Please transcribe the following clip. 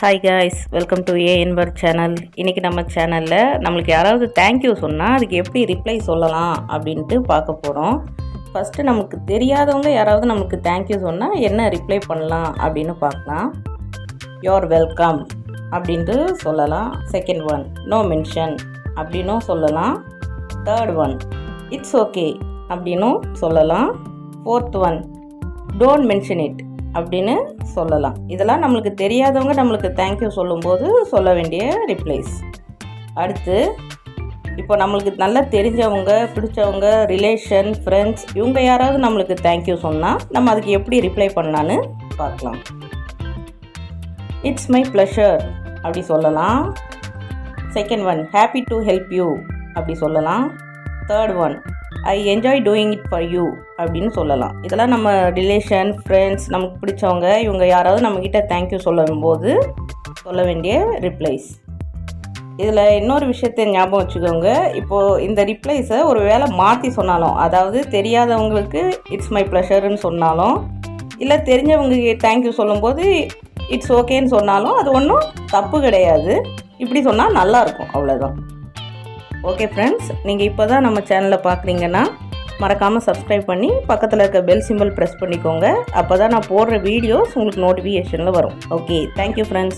Hi guys welcome to A என்பர் channel இன்றைக்கி நம்ம சேனலில் நம்மளுக்கு யாராவது தேங்க்யூ சொன்னால் அதுக்கு எப்படி ரிப்ளை சொல்லலாம் அப்படின்ட்டு பார்க்க போகிறோம் ஃபஸ்ட்டு நமக்கு தெரியாதவங்க யாராவது நமக்கு தேங்க்யூ சொன்னால் என்ன ரிப்ளை பண்ணலாம் அப்படின்னு பார்க்கலாம். யோர் வெல்கம் அப்படின்ட்டு சொல்லலாம். செகண்ட் ஒன் நோ மென்ஷன் அப்படின்னும் சொல்லலாம். தேர்ட் ஒன் இட்ஸ் ஓகே அப்படின்னும் சொல்லலாம். Fourth one don't mention it அப்படின்னு சொல்லலாம். இதெல்லாம் நம்மளுக்கு தெரியாதவங்க நம்மளுக்கு தேங்க்யூ சொல்லும்போது சொல்ல வேண்டிய ரிப்ளைஸ் அடுத்து இப்போ நம்மளுக்கு நல்லா தெரிஞ்சவங்க பிடிச்சவங்க ரிலேஷன் ஃப்ரெண்ட்ஸ் இவங்க யாராவது நம்மளுக்கு தேங்க்யூ சொன்னால் நம்ம அதுக்கு எப்படி ரிப்ளை பண்ணலான்னு பார்க்கலாம். இட்ஸ் மை ப்ளஷர் அப்படி சொல்லலாம். Second one happy to help you அப்படி சொல்லலாம். Third one I enjoy doing it for you அப்படின்னு சொல்லலாம். இதெல்லாம் நம்ம ரிலேஷன் ஃப்ரெண்ட்ஸ் நமக்கு பிடிச்சவங்க இவங்க யாராவது நம்மக்கிட்ட தேங்க்யூ சொல்லும்போது சொல்ல வேண்டிய ரிப்ளைஸ் இதில் இன்னொரு விஷயத்தை ஞாபகம் வச்சுக்கோங்க. இப்போது இந்த ரிப்ளைஸை ஒரு வேளை மாற்றி சொன்னாலும் அதாவது தெரியாதவங்களுக்கு இட்ஸ் மை ப்ளஷர்னு சொன்னாலும் இல்லை தெரிஞ்சவங்க தேங்க்யூ சொல்லும்போது இட்ஸ் ஓகேன்னு சொன்னாலும் அது ஒன்றும் தப்பு கிடையாது. இப்படி சொன்னால் நல்லாயிருக்கும் அவ்வளோதான் ஓகே ஃப்ரெண்ட்ஸ் நீங்கள் இப்போ தான் நம்ம சேனலை பார்க்குறீங்கன்னா மறக்காமல் சப்ஸ்கிரைப் பண்ணி பக்கத்தில் இருக்க பெல் சிம்பிள் ப்ரெஸ் பண்ணிக்கோங்க. அப்போ தான் நான் போடுற வீடியோஸ் உங்களுக்கு நோட்டிஃபிகேஷனில் வரும். Okay thank you friends